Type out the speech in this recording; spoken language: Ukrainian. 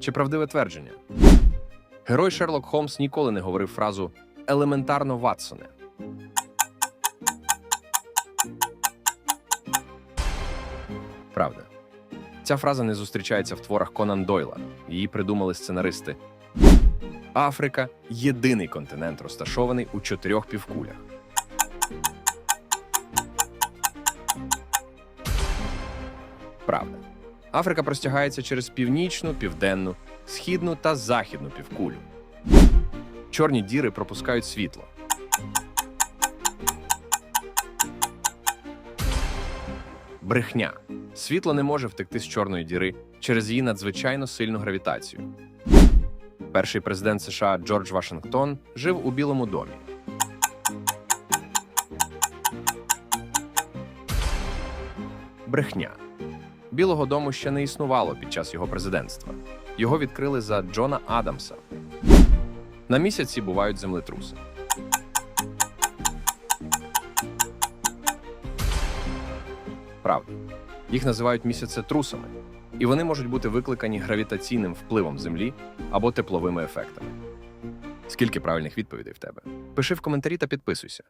Чи правдиве твердження? Герой Шерлок Холмс ніколи не говорив фразу елементарно Ватсоне. Правда. Ця фраза не зустрічається в творах Конан Дойла. Її придумали сценаристи. Африка єдиний континент, розташований у чотирьох півкулях. Правда. Африка простягається через північну, південну, східну та західну півкулю. Чорні діри пропускають світло. Брехня. Світло не може втекти з чорної діри через її надзвичайно сильну гравітацію. Перший президент США Джордж Вашингтон жив у Білому домі. Брехня. Білого дому ще не існувало під час його президентства. Його відкрили за Джона Адамса. На місяці бувають землетруси. Правда. Їх називають місяцетрусами, і вони можуть бути викликані гравітаційним впливом Землі або тепловими ефектами. Скільки правильних відповідей в тебе? Пиши в коментарі та підписуйся.